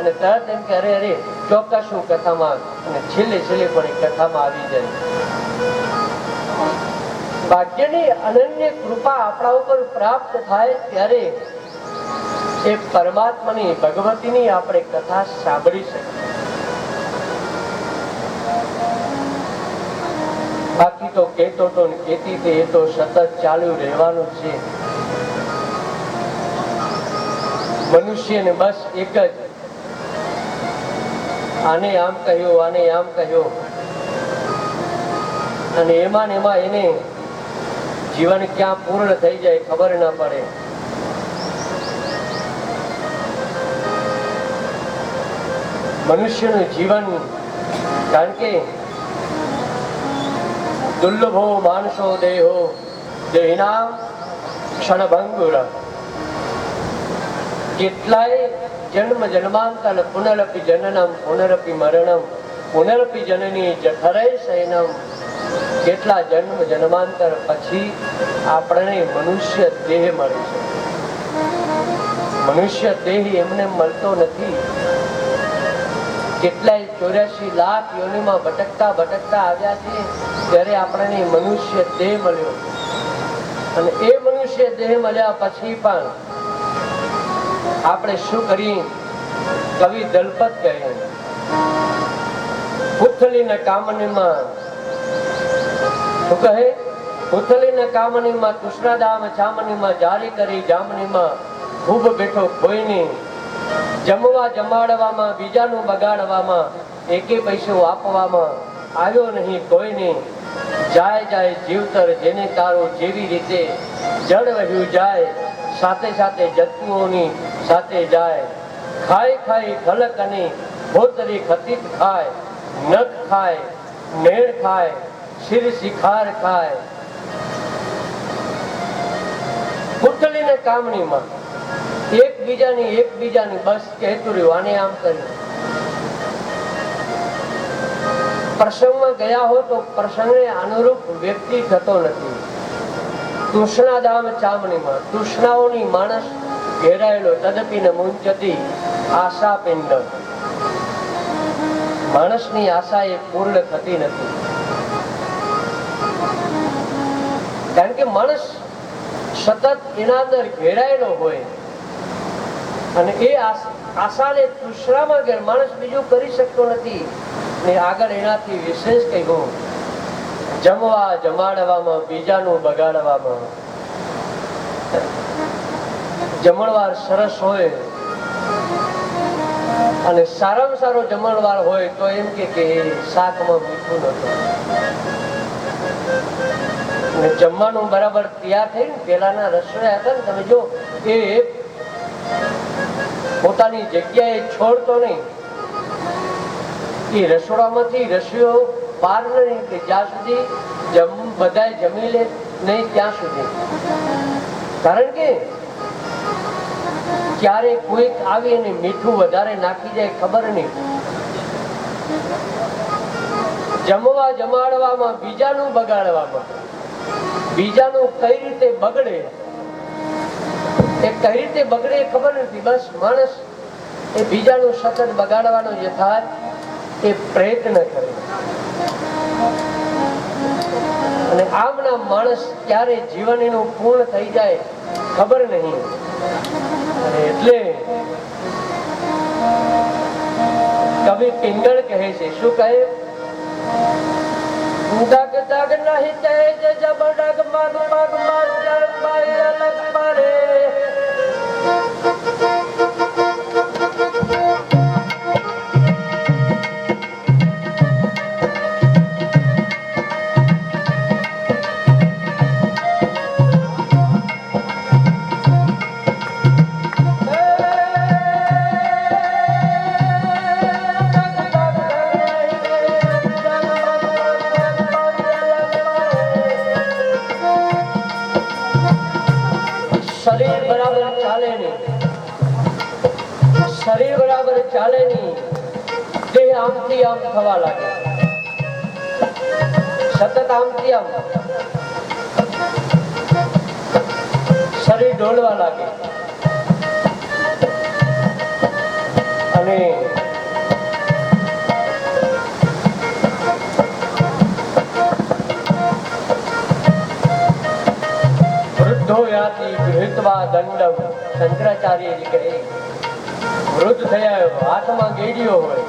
અને તરત એમ કે, અરે અરે, ચોક્કસ હું કથામાં અને છેલ્લે છેલ્લે પણ એ કથામાં આવી જાય ભાગ્યની અનન્ય કૃપા આપણા ઉપર પ્રાપ્ત થાય ત્યારે એ પરમાત્માની, ભગવતીની આપણે કથા સાંભળી શકીએ. બાકી તો કેતો તો કેતી તે એ તો સતત ચાલુ રહેવાનું છે. મનુષ્યને બસ એક જ આને આમ કહ્યું, આને આમ કહ્યું. અને એમાં ને એમાં એને જીવન ક્યાં પૂર્ણ થઈ જાય ખબર ના પડે. મનુષ્યનું જીવન, કારણ કે દુર્લભો માનસો દેહો દેહિના ક્ષણભંગુર કેટલાય જન્મ જન્માંતર પુનરપી જનનમ, પુનરપી મરણમ, પુનરપી જનની જઠરે શયનમ કેટલા જન્મ જન્માંતર પછી આપણને મનુષ્ય દેહ મળે છે. મનુષ્ય દેહ એમને મળતો નથી. કેટલાય ચોર્યાસી લાખ યોનિમાં ભટકતા ભટકતા આવ્યા છે, ત્યારે આપણને મનુષ્ય દેહ મળ્યો. અને એ મનુષ્ય દેહ મળ્યા પછી પણ આપણે શું કરીએ? કવિ દલપત કહે, પુથલીના કામનીમાં શું કહે? પુથલીના કામનીમાં કૃષ્ણધામ ચામનીમાં જારી કરી જામનીમાં ખૂબ બેઠો કોઈની જમવા જમાડવામાં, બીજાનું બગાડવામાં, એકે પૈસો આપવામાં આવ્યો નહીં કોઈને. જાય જાય જીવતર જેને તારો જેવી રીતે જળ રહ્યું જાય સાથે સાથે જંતુઓની સાથે જાય. ખાઈ ખાઈ ખલક અને ભોતરી ખતીત ખાય. નખ ખાય, મેળ ખાય, શિર શિખાર ખાય. પુતળીને કામણીમાં એકબીજાની એકબીજાની બસ કહેતું વાને આમ કર્યું. પ્રસંગમાં ગયા હો તો પ્રસંગને અનુરૂપ વ્યક્તિ થતો નથી. તૃષ્ણાધામ ચામણીમાં તૃષ્ણાઓની માણસ ઘેરાયેલો તદપીને મુંચતી આશા પિંડ માણસની આશા એ પૂર્ણ થતી નથી. કારણ કે માણસ સતત એના અંદર ઘેરાયેલો હોય અને એ આશ- આશાને તૃષ્ણામાં માણસ બીજું કરી શકતો નથી. ને આગળ એનાથી વિશેષ કહ્યું જમવા જમાડવામાં, બીજાનું બગાડવામાં. જમણવાર સરસ હોય અને સારામાં સારો જમણવાર હોય તો એમ કે શાકમાં મીઠું નતું જમવાનું બરાબર તૈયાર થઈ ને પેલાના રસોયા હતા ને તમે જો, એ પોતાની જગ્યાએ છોડતો નહીં. એ રસોડામાંથી રસીઓ બહાર નહીં કે જ્યાં સુધી બધાય જમી લે નહીં ત્યાં સુધી. કારણ કે ક્યારે કોઈક આવી અને મીઠું વધારે નાખી જાય ખબર નહીં. જમવા જમાડવામાં, બીજાનું બગાડવામાં. બીજાનું કઈ રીતે બગડે? એ કઈ રીતે બગડે ખબર નથી. બસ માણસ એ બીજાનું સતત બગાડવાનો થાય એ પ્રયત્ન કરે. અને આમના માણસ ક્યારે જીવન એનું પૂર્ણ થઈ જાય ખબર નહીં. એટલે કવિ પિંગળ કહે છે, શું કહે? ડગ ડગ નહીં તેજ જબ ડગ મગ મગ મગ જળ પાય શરીર બરાબર ચાલે નહીં. શરીર બરાબર ચાલે નહીં. દેહ આમથી આમ થવા લાગે. સતત આમથી આમ. શરીર ડોલવા લાગે. અને વૃદ્ધો યાતિ ગૃહિત્વા દંડમ શંકરાચાર્ય કહે, વૃદ્ધ થયા હાથમાં ગેડીઓ હોય,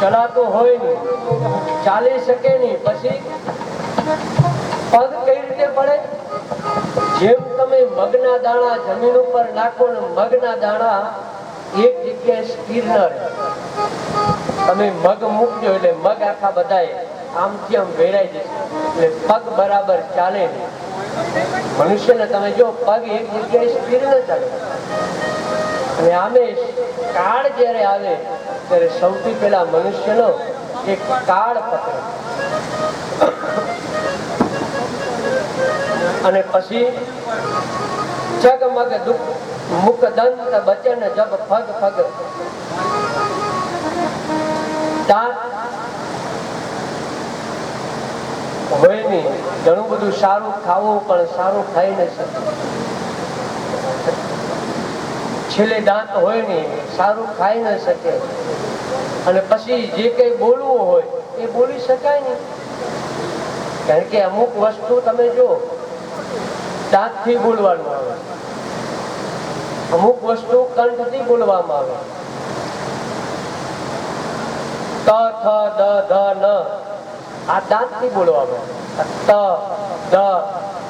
ચલાતો હોય નહીં ચાલી શકે નહીં પછી પગ કઈ રીતે પડે? જેમ તમે મગના દાણા જમીન ઉપર નાખો ને, મગના દાણા એક જગ્યાએ સ્થિર ન રહે. તમે મગ મૂકજો એટલે મગ આખા બધાએ આમ આમ વેરાઈ જશે. એટલે પગ બરાબર ચાલે નહીં. મનુષ્યને તમે જો પગ એક જગ્યાએ સ્થિર ન ચાલે. અને આમે કાળ જ્યારે આવે, ત્યારે સૌથી પહેલા મનુષ્યનો એક કાળ પકડે. અને પછી જગમગ દુઃખ, મુખ દંત બચન જબ ફગ ફગ દાંત હોય નહીં. ઘણું બધું સારું ખાવું પણ સારું ખાઈ ન શકે. છેલ્લે દાંત હોય નહીં, સારું ખાઈ ન શકે. અને પછી જે કઈ બોલવું હોય, એ બોલી શકાય નહીં. કારણ કે અમુક વસ્તુ તમે જો, દાંતથી બોલવાનું આવે. અમુક વસ્તુ કંઠથી બોલવામાં આવે. ત, થ, દ, ધ, ન. આ દાંતથી બોલવામાં ત, દ,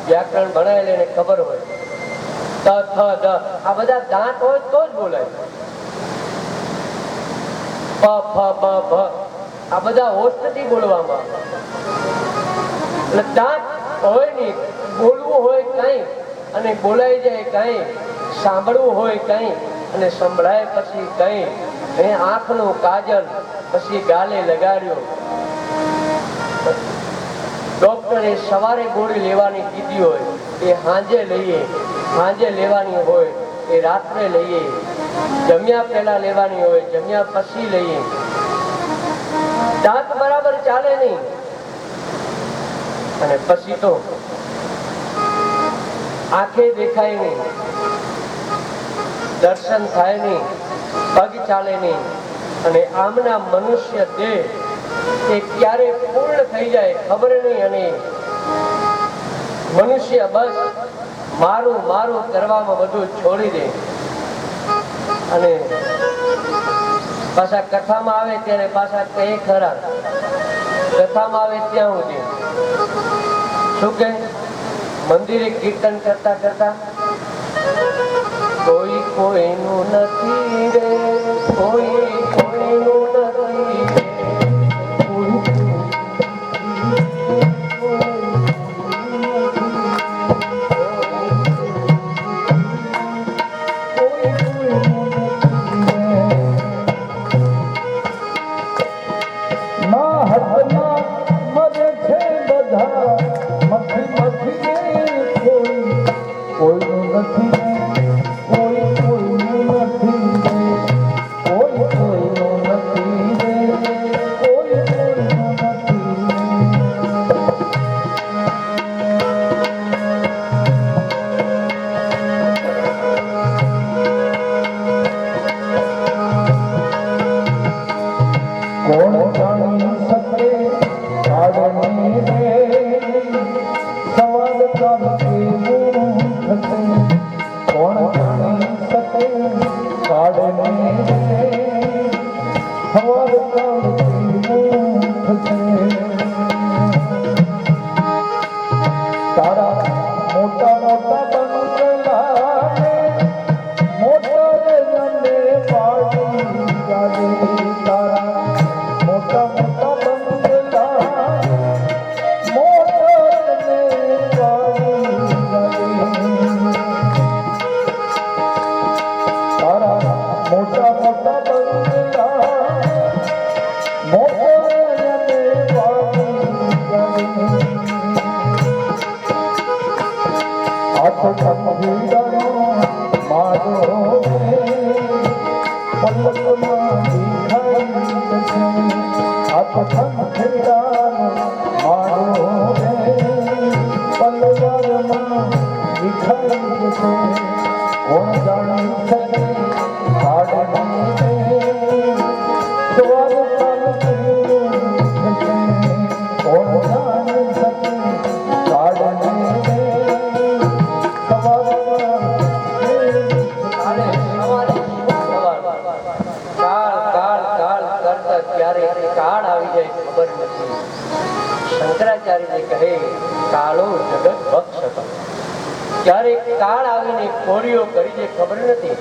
વ્યાકરણ ભણાયેલ એને ખબર હોય. ત, થ, દ, આ બધા દાંત હોય તો જ બોલાય. પ, ફ બ ભ આ બધા હોસ્ટથી બોલવામાં એટલે દાંત હોય નહીં, બોલવું હોય કઈ, અને બોલાઈ જાય કઈ, સાંભળવું હોય કઈ, અને સંભળાય પછી કઈ. એ આંખનું કાજલ પછી ગાલે લગાડ્યો. ડોક્ટરે સવારે ગોળી લેવાની કીધી હોય, એ સાંજે લઈએ સાંજે લેવાની હોય, એ રાત્રે લઈએ. જમ્યા પહેલા લેવાની હોય, જમ્યા પછી લઈએ. દાંત બરાબર ચાલે નહીં. અને પછી તો આંખે દેખાય નહીં. દર્શન થાય નહીં. પગ ચાલે નહીં. અને આમના મનુષ્ય દેહ એ ક્યારે પૂર્ણ થઈ જાય ખબર નહીં અને મનુષ્ય બસ મારું મારું કરવામાં બધું છોડી દે. અને પાછા કથામાં આવે ત્યારે પાછા કહે ખરા. કથામાં આવે ત્યાં સુધી. શું કે? મંદિરે કીર્તન કરતા કરતા? કોઈ કોઈનું નથી રે, કોઈ કોઈનું નથી કોઈનું નથી ક્યારે કાળ આવી જાય, ખબર નથી. શંકરાચાર્યજી કહે, કાળો જગત ભક્ષ ક્યારે કાળ આવીને કોળીઓ કરી દે, ખબર નથી.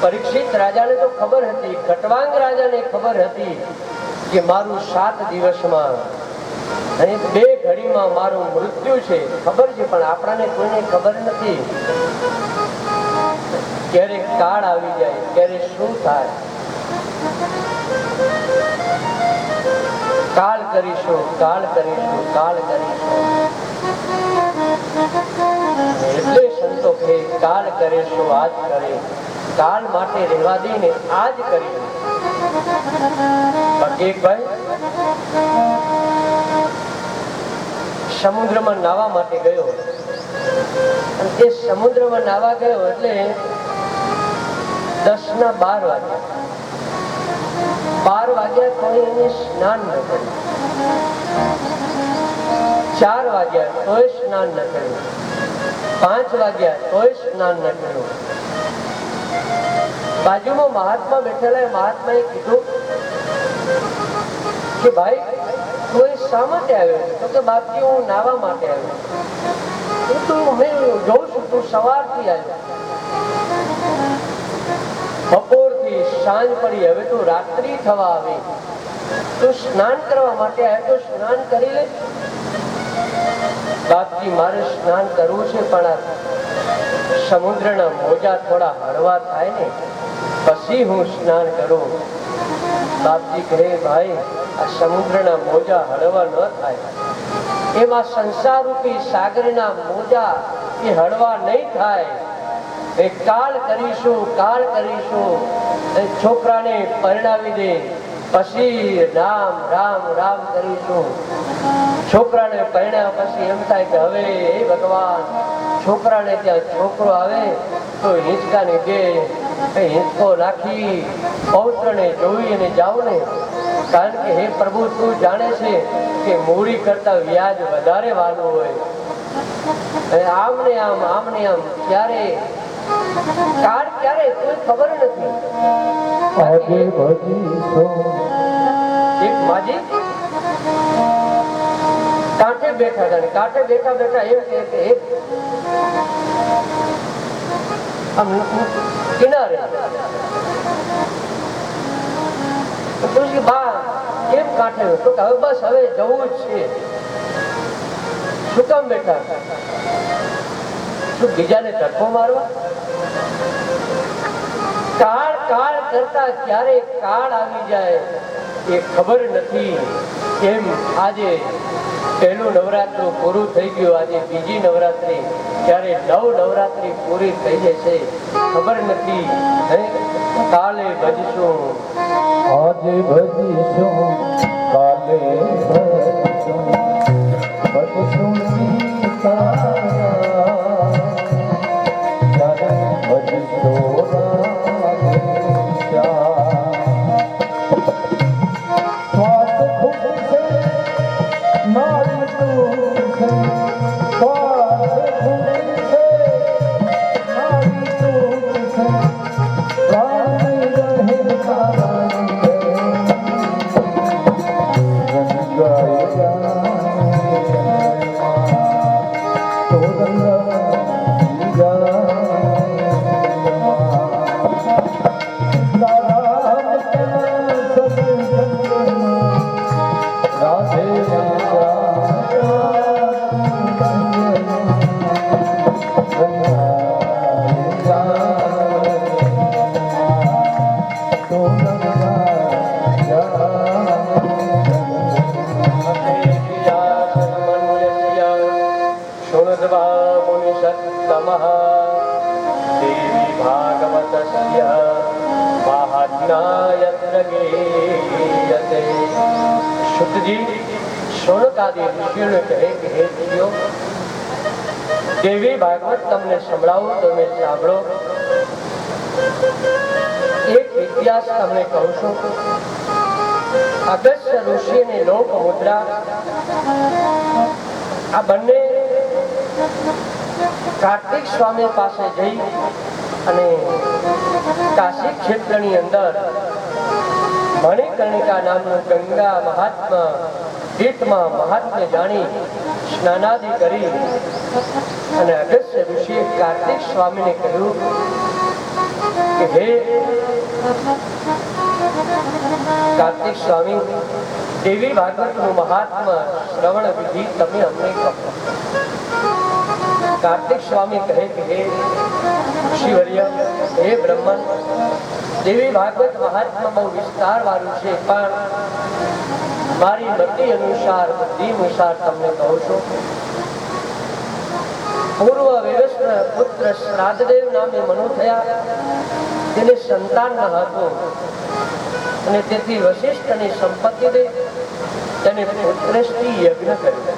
પરીક્ષિત રાજાને તો ખબર હતી ખટવાંગ રાજાને ખબર હતી કે મારું સાત દિવસમાં અને બે ઘડીમાં મારું મૃત્યુ છે. ખબર છે, પણ આપણાને કોઈને ખબર નથી. ક્યારે કાળ આવી જાય ક્યારે શું થાય? કાળ કરીશું કાળ કરીશું કાળ કરીશું. એટલે સંતો કહે કાળ કરીશું, આજ કરે કાળ માટે રહેવા દઈને આજ કરી સમુદ્રમાં નાવા માટે ગયો તે સમુદ્રમાં નાવા ગયો એટલે દસ ના બાર વાગ્યા. બાર વાગ્યા કોઈ એને સ્નાન ન કર્યું. ચાર વાગ્યા કોઈ સ્નાન ન કર્યું. પાંચ વાગ્યા કોઈ સ્નાન ન કર્યું. બાજુમાં મહાત્મા બેઠેલા એ મહાત્માએ કીધું કે ભાઈ અહીં શા માટે આવ્યો તો કે બાપજી, હું નાવા માટે આવ્યો હું તો મેં જોઉં છું, તું સવારથી આવ્યો. બપોરથી સાંજ પડી, હવે તો રાત્રિ થવા આવી. તો સ્નાન કરવા માટે આવ્યો તો સ્નાન કરી લે. બાપજી, મારે સ્નાન કરવું છે, પણ આ સમુદ્રના મોજા થોડા હળવા થાય ને, પછી હું સ્નાન કરું. બાપજી કહે, ભાઈ, આ સમુદ્રના મોજા હળવા ન થાય. એમાં સંસાર રૂપી સાગરના મોજા એ હળવા નહીં થાય. એ કાલ કરીશું કાલ કરીશું. એ છોકરાને પરણાવી દે. પછી રામ રામ રામ કરીશું. છોકરાને પરણ્યા પછી એમ થાય કે હવે હે ભગવાન, છોકરાને ત્યાં છોકરો આવે તો હિંચકાને બે એ હિંચકો નાખી પૌત્રને જોઈ અને જાઓ કારણ કે હે પ્રભુ, તું જાણે છે કે મૂડી કરતા વ્યાજ વધારે વાલું હોય. આમ ને આમ આમ આમ ક્યારે કાળ ક્યારે કોઈ ખબર નથી. આજે ભજીશું. એક માજી? કાંઠે બેઠા હતા કાંઠે બેઠા બેઠા એમ કહે કે એક આમ કિનારે. તો તુલસી બા કેમ કાંઠે? તો હવે બસ હવે જવું જ છે. શું કામ બેઠા? શું બીજાને ધક્કો મારવા? કાળ કાળ કરતા ક્યારે કાળ આવી જાય એ ખબર નથી. કેમ આજે પહેલું નવરાત્રું પૂરું થઈ ગયું. આજે બીજી નવરાત્રી. ત્યારે નવ નવરાત્રી પૂરી થઈ જશે ખબર નથી. કાલે ભજશું. આજે ભજીશું, કાલે ભજશું. ભજીશું સાંભળો એક ઇતિહાસ તમને કહું છું. અગસ્ત્ય ઋષિ અને લોક મુદ્રા આ બંને કાર્તિક સ્વામી પાસે જઈ અને કાશી ક્ષેત્રની અંદર મણિકર્ણિકા નામનું ગંગા મહાત્મા, તીર્થમાં મહાત્મ્ય જાણી સ્નાનાદિ કરી અને અગસ્ત્ય ઋષિએ કાર્તિક સ્વામીને કહ્યું કે, હે કાર્તિક સ્વામી, દેવી ભાગવતનું મહાત્મા શ્રવણ વિધિ તમે અમને કહો. કાર્તિક સ્વામી કહે કે, હે શિવર્ય હે બ્રહ્મન, દેવી ભાગવત મહાત્મા બહુ વિસ્તાર વાળું છે, પણ મારી મતિ અનુસાર, બુદ્ધિ અનુસાર તમને કહું છું પૂર્વ વિવસ્ત્ર પુત્ર શ્રાદ્ધદેવ નામે મનુ થયા. તેને સંતાન ન હતું. અને તેથી વશિષ્ઠની સંપત્તિ દે. તેને પુત્રશ્રી યજ્ઞ કર્યો.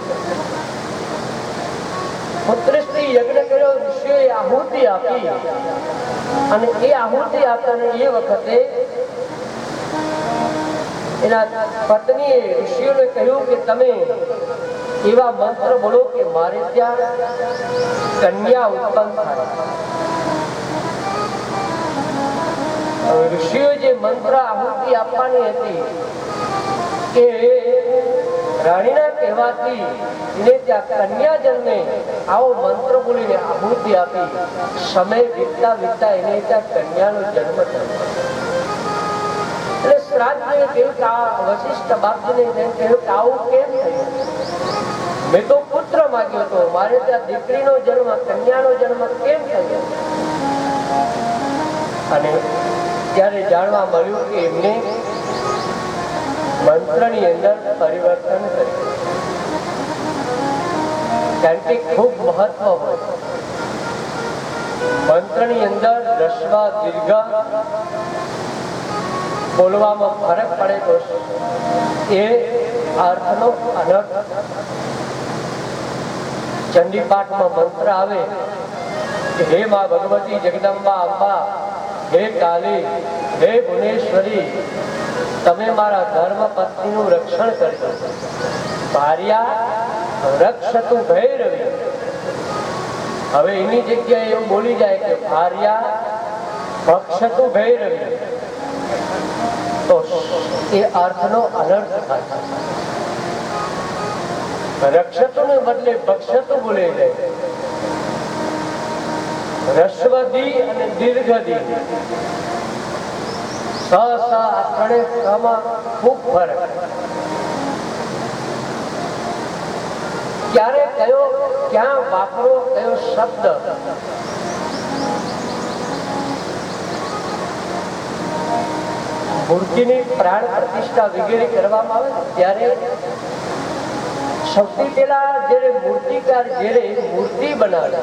પુત્રશ્રી યજ્ઞ કર્યો ઋષિએ આહુતિ આપી. અને એ આહુતિ આપતાને એ વખતે એના પત્નીએ ઋષિઓને કહ્યું કે તમે એવા મંત્ર બોલો કે મારે ત્યાં કન્યા ઉત્પન્ન થાય. ઋષિઓ જે મંત્ર આહુતિ આપવાની હતી કે રાણીના કહેવાથી એને ત્યાં કન્યા જન્મે આવો મંત્ર બોલીને આહુતિ આપી. સમય વીતતા વીતતા એને ત્યાં કન્યાનો જન્મ થયો. એટલે શ્રાદ્ધ કહ્યું કે આ વશિષ્ઠ બાપજીને કેમ થયું? મેં તો પુત્ર માંગ્યો હતો, મારે ત્યાં દીકરીનો જન્મ, કન્યાનો જન્મ કેમ થયો? અને ત્યારે જાણવા મળ્યું કે એમને મંત્રની અંદર પરિવર્તન કર્યું. કારણ કે ખૂબ મહત્વ હોય. મંત્રની અંદર રસવા, દીર્ઘ બોલવામાં ફરક પડે તો એ અર્થનો અનર્થ ચંડીપાઠમાં મંત્ર આવે હે મા ભગવતી જગદંબા અંબા, હે કાલી, હે ભુવનેશ્વરી, તમે મારા ધર્મ પત્નીનું રક્ષણ કરજો. ભાર્યા, રક્ષતુ ભૈરવી. હવે એની જગ્યાએ એવું બોલી જાય કે ભાર્યા, ભક્ષતુ ભૈરવી. તો એ અર્થનો અનર્થ થાય. રક્ષતો ને બદલે ભક્ષતો બોલે છે. રસ્વદી અને દીર્ઘદી. ક્યારે કયો, ક્યાં વાપરો કયો શબ્દ. મૂર્તિની પ્રાણ પ્રતિષ્ઠા વગેરે કરવામાં આવે ત્યારે સૌથી પહેલા જ્યારે મૂર્તિકાર જ્યારે મૂર્તિ બનાવે.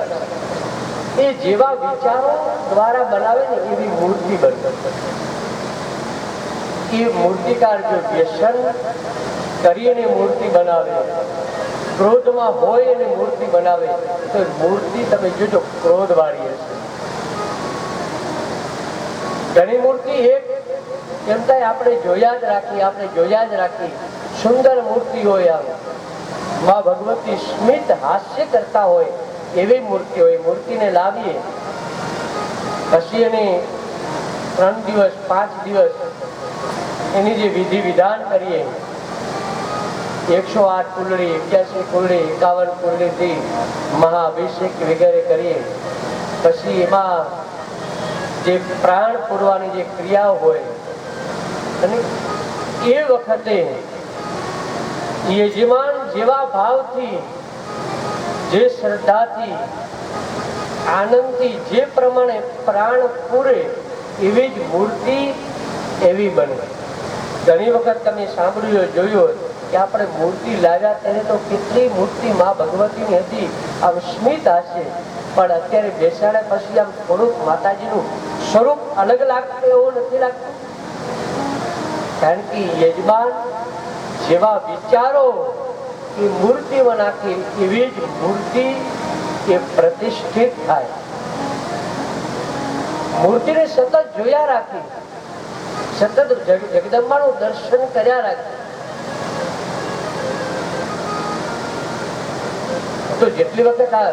એ જેવા વિચારો દ્વારા બનાવે ને એવી મૂર્તિ બને. એ મૂર્તિકાર જો વ્યસન કરીને મૂર્તિ બનાવે, ક્રોધમાં હોય અને મૂર્તિ બનાવે, તો મૂર્તિ તમે જોજો ક્રોધ વાળી હશે. ઘણી મૂર્તિ એક, એમ થાય આપણે જોયા જ રાખી આપણે જોયા જ રાખી સુંદર મૂર્તિ હોય આમ. માં ભગવતી સ્મિત હાસ્ય કરતા હોય, એવી મૂર્તિ હોય મૂર્તિને લાવીએ. પછી એને ત્રણ દિવસ, પાંચ દિવસ એની જે વિધિ વિધાન કરીએ. એકસો આઠ કુંડળી, એક્યાસી કુંડળી, એકાવન કુંડળીથી મહાઅભિષેક વગેરે કરીએ. પછી એમાં જે પ્રાણ પૂરવાની જે ક્રિયાઓ હોય, અને એ વખતે યજમાન જેવા ભાવથી, જે શ્રદ્ધાથી, આનંદથી, જે પ્રમાણે પ્રાણ પૂરે, એવી જ મૂર્તિ એવી બને. ઘણી વખત તમે સાંભળ્યું જોયું કે આપણે મૂર્તિ લાવ્યા તેને તો કેટલી મૂર્તિ મા ભગવતીની હતી. આમ સ્મિત હશે પણ અત્યારે બેસાડ્યા પછી આમ થોડુંક માતાજીનું સ્વરૂપ અલગ લાગતું એવું નથી લાગતું? કારણ કે યજમાન જેવા વિચારો એ મૂર્તિમાં નાખી, એવી જ મૂર્તિ એ પ્રતિષ્ઠિત થાય. મૂર્તિને સતત જોયા રાખી, સતત જગ- જગદંબાનું દર્શન કર્યા રાખી. તો જેટલી વખત આ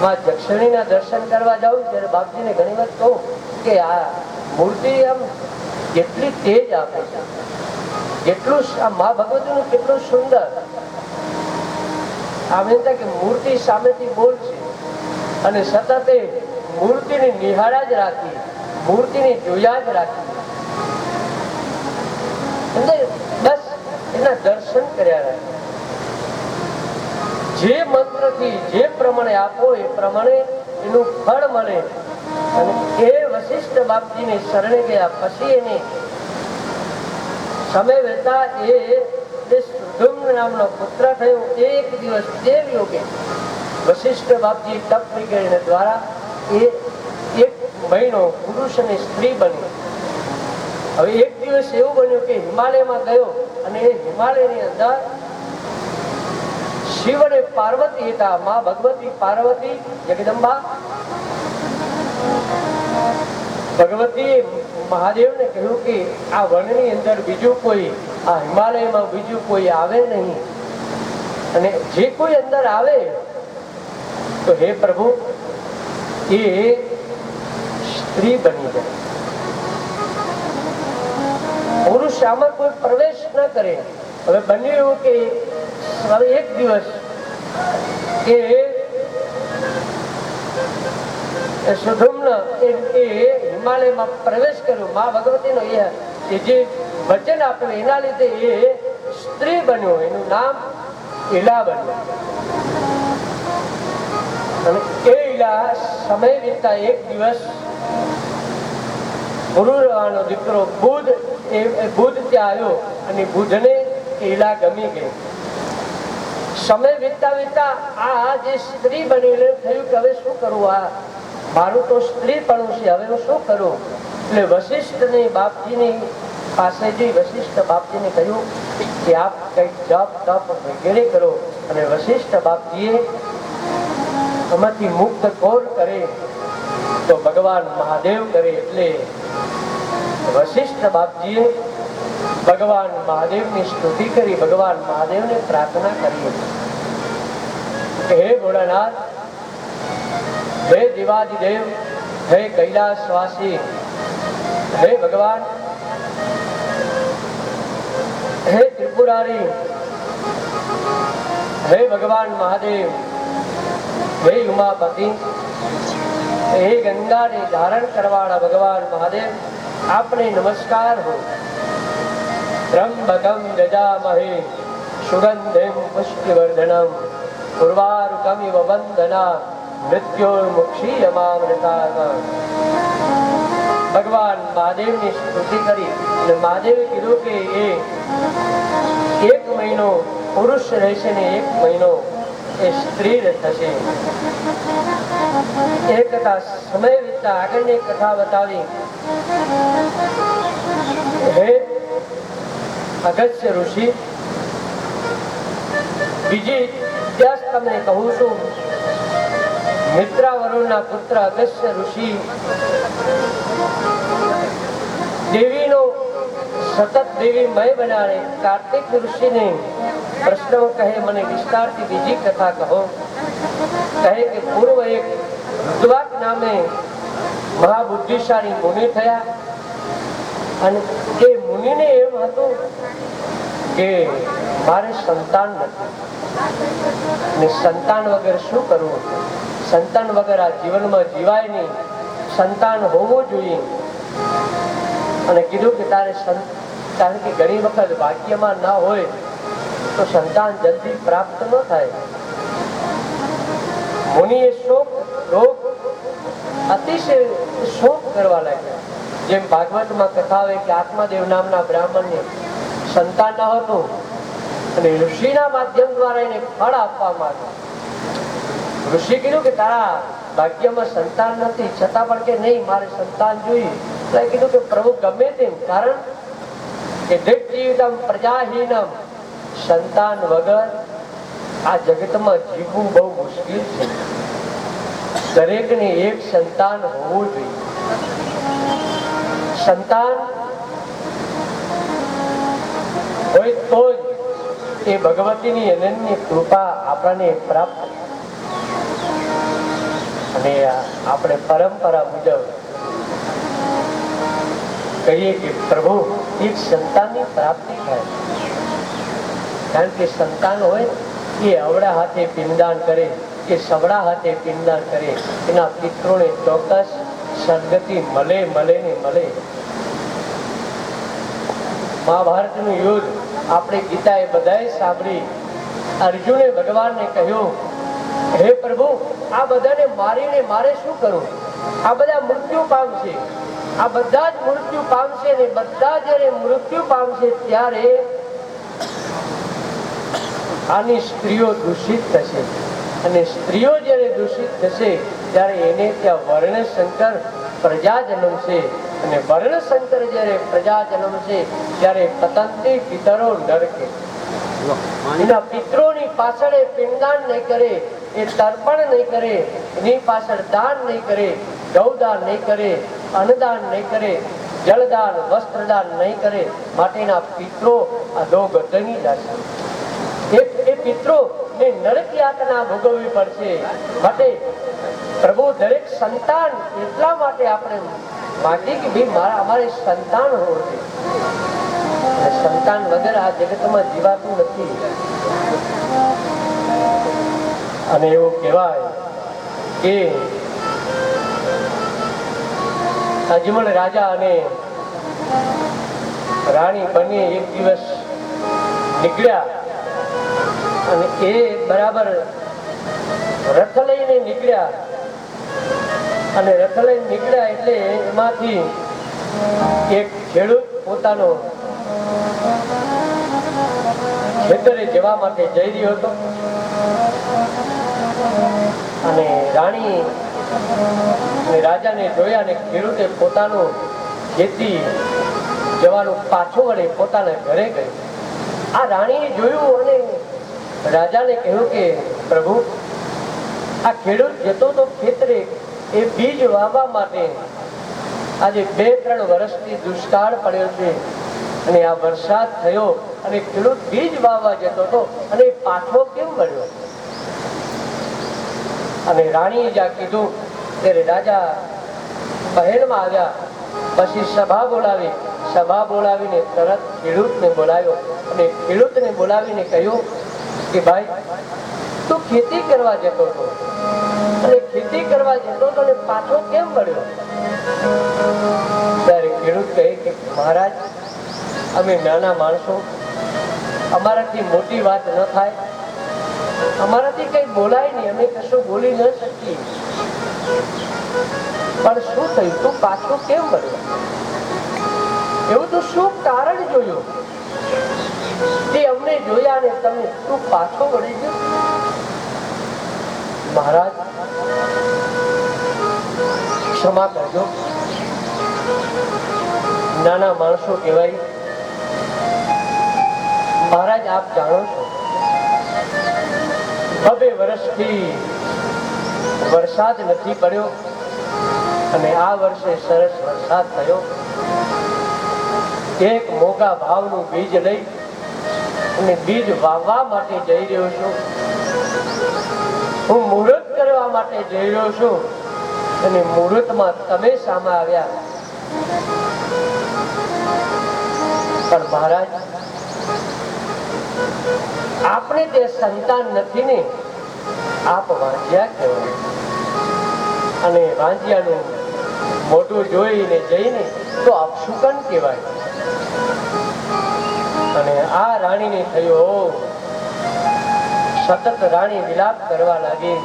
માં જક્ષણીના દર્શન કરવા જાઉં ત્યારે બાપજીને ઘણી વખત કહું કે આ મૂર્તિ આમ કેટલી તેજ આપે છે. મૂર્તિ સામેથી બોલશે અને સતત એ મૂર્તિની નિહાળા જ રાખી, મૂર્તિની જોયા જ રાખી. બસ એના દર્શન કર્યા રાખે. જે મંત્રથી જે પ્રમાણે આપો એ પ્રમાણે એનું ફળ મળે. અને એ વશિષ્ઠ બાપજીને શરણે ગયા. પછી એને સમય વહેતા એ જે નામનો પુત્ર થયો. એક દિવસ દેવ વશિષ્ઠ બાપજી દ્વારા એ એક મહિનો પુરુષ અને સ્ત્રી બની. હવે એક દિવસ એવું બન્યું કે હિમાલયમાં ગયો અને એ હિમાલયની અંદર શિવ અને પાર્વતી હતા. મા ભગવતી, પાર્વતી, જગદંબા ભગવતીએ મહાદેવને કહ્યું કે આ વનની અંદર બીજું કોઈ, આ હિમાલયમાં બીજું કોઈ આવે નહીં. અને જે કોઈ અંદર આવે, તો હે પ્રભુ, એ સ્ત્રી બની જાય. પુરુષ આમાં કોઈ પ્રવેશ ન કરે. હવે બન્યું એવું કે હવે એક દિવસ એ સુધુમ્ન એ હિમાલયમાં પ્રવેશ કર્યો. મા ભગવતીનો એ જે વચન આપ્યું, એના લીધે એ સ્ત્રી બન્યો. એનું નામ ઈલા બન્યું. અને એ ઈલા સમય વીતતા એ બુધ ગમી ગઈ. સમય વીતતા વીતતા આ જે સ્ત્રી બની થયું કે હવે શું કરવું આ? મારું તો સ્ત્રી પણ હવે હું શું કરું? એટલે વશિષ્ઠની બાપજીની પાસે જઈ વશિષ્ઠ બાપજીને કહ્યું કે આપ કંઈક જપ તપ વગેરે કરો અને વશિષ્ઠ બાપજીએ એમાંથી મુક્ત કોર કરે તો ભગવાન મહાદેવ કરે એટલે વશિષ્ઠ બાપજીએ ભગવાન મહાદેવની સ્તુતિ કરી, ભગવાન મહાદેવને પ્રાર્થના કરી. હે ભોળાનાથ હે દેવાદિદેવ હે કૈલાસવાસી, હે ભગવાન, હે ત્રિપુરારી, હે ભગવાન મહાદેવ, હે ઉમાપતિ, હે ગંગાને ધારણ કરવાળા ભગવાન મહાદેવ, આપને નમસ્કાર હો. ત્રંબકમ જજામહે સુગંધેમ પુષ્ટિવર્ધનમ, પૂર્વારુકમિવ વંદના ભગવાન મહાદેવની સ્તુતિ કરી અને મહાદેવે કીધું કે એ એક મહિનો પુરુષ રહેશે ને એક મહિનો એ સ્ત્રી થશે. એ કથા સમય વીતતા આગળની કથા બતાવી. હે અગત્ય ઋષિ, બીજી ઇતિહાસ તમને કહું છું. મિત્રાવરુણના પુત્ર અગસ્ય ઋષિ. દેવીનો સતત દેવી મય બનાવે. કાર્તિક ઋષિને પ્રશ્ન કહે, મને વિસ્તારથી બીજી કથા કહો. કહે કે, પૂર્વ એક રુદ્વાક નામે મહાબુદ્ધિશાળી મુનિ થયા. અને તે મુનિને એમ હતું કે, મારે સંતાન નથી. ને સંતાન વગર શું કરવું? સંતાન વગર આ જીવનમાં જીવાય નહીં. સંતાન હોવું જોઈએ. અને કીધું કે તારે કારણ કે ઘણી વખત ભાગ્યમાં ના હોય, તો સંતાન જલ્દી પ્રાપ્ત ન થાય. મુનિએ શોક, રોગ, અતિશય શોક કરવા લાગ્યા. જેમ ભાગવતમાં કથા આવે કે આત્માદેવ નામના બ્રાહ્મણને સંતાન ન હતું, અને ઋષિના માધ્યમ દ્વારા એને ફળ આપવામાં આવ્યું. ઋષિ કીધું કે, તારા ભાગ્યમાં સંતાન નથી, છતાં પણ કે નહીં, મારે સંતાન જોઈએ. એટલે કીધું કે, પ્રભુ, ગમે તેમ, કારણ કે જીવિતમ પ્રજાહીનમ. સંતાન વગર આ જગતમાં જીવવું બહુ મુશ્કેલ છે. દરેકને એક સંતાન હોવું જોઈએ. સંતાન હોય તો એ ભગવતીની અનન્ય કૃપા આપણને પ્રાપ્ત અને આપણે પરંપરા મુજબ કહીએ કે પ્રભુ, એક સંતાનની પ્રાપ્તિ થાય. કારણ કે સંતાન હોય, એ અવળા હાથે પિંડદાન કરે કે સવડા હાથે પિંડદાન કરે, એના પિત્રોને ચોક્કસ સદગતિ મળે મળે ને મળે. મહાભારતનું યુદ્ધ આપણે ગીતાએ બધાએ સાંભળી. અર્જુને ભગવાનને કહ્યું હે પ્રભુ, આ બધાને મારીને મારે શું કરવું? આ બધા મૃત્યુ પામશે. આ બધા જ મૃત્યુ પામશે ને બધા જ્યારે મૃત્યુ પામશે ત્યારે આની સ્ત્રીઓ દૂષિત થશે. અને સ્ત્રીઓ જ્યારે દૂષિત થશે, ત્યારે એને ત્યાં વર્ણશંકર પ્રજા જન્મશે અને વર્ણશંકર જ્યારે પ્રજા જન્મશે ત્યારે પતંતી પિતરો નરકે. એના પિત્રોની પાછળ એ પિંડદાન નહીં કરે. એ તર્પણ નહીં કરે, એની પાછળ દાન નહીં કરે, ગૌદાન નહીં કરે, અન્નદાન નહીં કરે, જળદાન, વસ્ત્રદાન નહીં કરે, માટેના પિત્રો આ દો ગતની જશે. એ પિત્રો ને નરક ભોગવવી પડશે. માટે પ્રભુ દરેક સંતાન એટલા માટે આપણે માગીએ કે ભાઈ મારા અમારે સંતાન હોવું સંતાન વગર આ જગતમાં જીવાતું નથી. અને એવું કહેવાય કે અજમલ રાજા અને રાણી બંને એક દિવસ નીકળ્યા અને એ બરાબર રથ લઈને નીકળ્યા. અને રથ લઈને નીકળ્યા એટલે એમાંથી એક ખેડૂત પોતાનો ખેતરે જવા માટે જઈ રહ્યો હતો. અને રાણી રાજાને જોયા અને ખેડૂતે પોતાનું ખેતી જવાનું પાછું અને પોતાના ઘરે ગયું આ રાણીએ જોયું અને રાજાને કહ્યું કે, પ્રભુ, આ ખેડૂત જતો તો ખેતરે એ બીજ વાવવા માટે આજે બે ત્રણ વર્ષથી દુષ્કાળ પડ્યો છે. અને આ વરસાદ થયો અને ખેડૂત બીજ વાવવા જતો હતો અને પાઠો કેમ વળ્યો? અને રાણીએ જ્યાં કીધું, ત્યારે રાજા પહેલમાં આવ્યા. પછી સભા બોલાવી. સભા બોલાવીને તરત ખેડૂતને બોલાવ્યો અને ખેડૂતને બોલાવીને કહ્યું કે, ભાઈ, તું ખેતી કરવા જતો હતો. અને ખેતી કરવા જતો હતો અને પાછો કેમ મળ્યો ત્યારે ખેડૂત કહે કે, મહારાજ અમે નાના માણસો. અમારાથી મોટી વાત ન થાય. અમારાથી કઈ બોલાય નહીં. અમે કશું બોલી ન શકીએ. પણ શું થયું? તું પાછો કેમ વળ્યો? એવું તો શું કારણ જોયું? તે અમને જોયા ને તમે તું પાછો વળી ગયો? મહારાજ, ક્ષમા કરજો. નાના માણસો કહેવાય મહારાજ, આપ જાણો છો. બબે વર્ષથી વરસાદ નથી પડ્યો અને આ વર્ષે સરસ વરસાદ થયો. એક મોગા ભાવનું બીજ લઈ અને બીજ વાવવા માટે જઈ રહ્યો છું. હું મુહૂર્ત કરવા માટે જઈ રહ્યો છું અને મુહૂર્તમાં તમે સામે આવ્યા. પણ મહારાજ આપણે તે સંતાન નથી ને આપ વાંચ્યા કહેવાય અને વાંચ્યાનું મોટું જોઈને જઈને તો અપશુકન કહેવાય? અને આ રાણીને થયો સતત રાણી વિલાપ કરવા લાગી.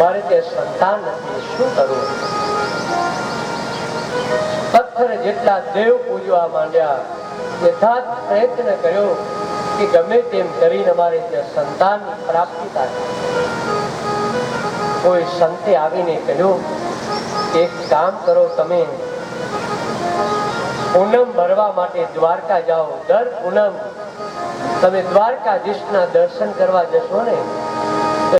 મારે તે સંતાન નથી, શું કરવું પથ્થર જેટલા દેવ પૂજવા માંડ્યા યથાર્થ પ્રયત્ન કર્યો. કે ગમે તેમ કરીને અમારે ત્યાં સંતાનની પ્રાપ્તિ થાય. કોઈ સંતે આવીને કહ્યું, એક કામ કરો તમે. પૂનમ ભરવા માટે દ્વારકા જાઓ. દર પૂનમ તમે દ્વારકાધીશના દર્શન કરવા જશો ને?